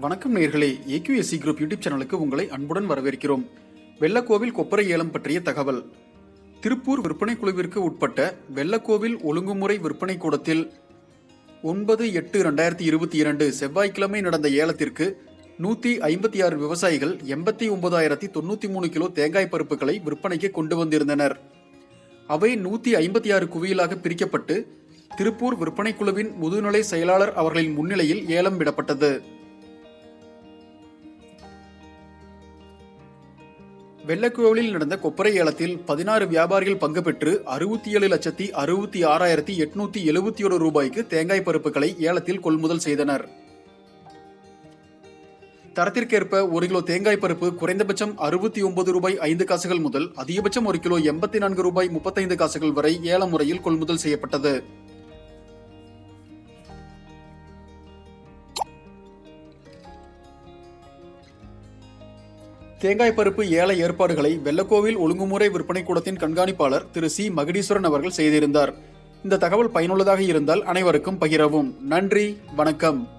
வணக்கம் நேர்களே. AQSC group YouTube சேனலுக்கு உங்களை அன்புடன் வரவேற்கிறோம். வெள்ளக்கோவில் கொப்பரை ஏலம் பற்றிய தகவல். திருப்பூர் விற்பனை குழுவிற்கு உட்பட்ட வெள்ளக்கோவில் ஒழுங்குமுறை விற்பனை கூடத்தில் ஒன்பது எட்டு ரெண்டாயிரத்தி இருபத்தி இரண்டு செவ்வாய்க்கிழமை நடந்த ஏலத்திற்கு நூற்றி ஐம்பத்தி ஆறு விவசாயிகள் எண்பத்தி ஒன்பதாயிரத்தி தொண்ணூற்றி மூணு கிலோ தேங்காய் பருப்புகளை விற்பனைக்கு கொண்டு வந்திருந்தனர். அவை நூற்றி ஐம்பத்தி ஆறு குவியலாக பிரிக்கப்பட்டு திருப்பூர் விற்பனை குழுவின் முதுநிலை செயலாளர் அவர்களின் முன்னிலையில் ஏலம் விடப்பட்டது. வெள்ளக்கோவிலில் நடந்த கொப்பரை ஏலத்தில் பதினாறு வியாபாரிகள் பங்கு பெற்று அறுபத்தி ஏழு லட்சத்தி அறுபத்தி ஆறாயிரத்தி எட்நூத்தி எழுபத்தி ஒரு ரூபாய்க்கு தேங்காய் பருப்புகளை ஏலத்தில் கொள்முதல் செய்தனர். தரத்திற்கேற்ப ஒரு கிலோ தேங்காய் பருப்பு குறைந்தபட்சம் அறுபத்தி ஒன்பது ரூபாய் ஐந்து காசுகள் முதல் அதிகபட்சம் ஒரு கிலோ எண்பத்தி நான்கு ரூபாய் முப்பத்தைந்து காசுகள் வரை ஏல முறையில் கொள்முதல் செய்யப்பட்டது. தேங்காய் பருப்பு ஏல ஏற்பாடுகளை வெள்ளக்கோவில் ஒழுங்குமுறை விற்பனை கூடத்தின் கண்காணிப்பாளர் திரு சி. மகுடீஸ்வரன் அவர்கள் செய்திருந்தார். இந்த தகவல் பயனுள்ளதாக இருந்தால் அனைவருக்கும் பகிரவும். நன்றி வணக்கம்.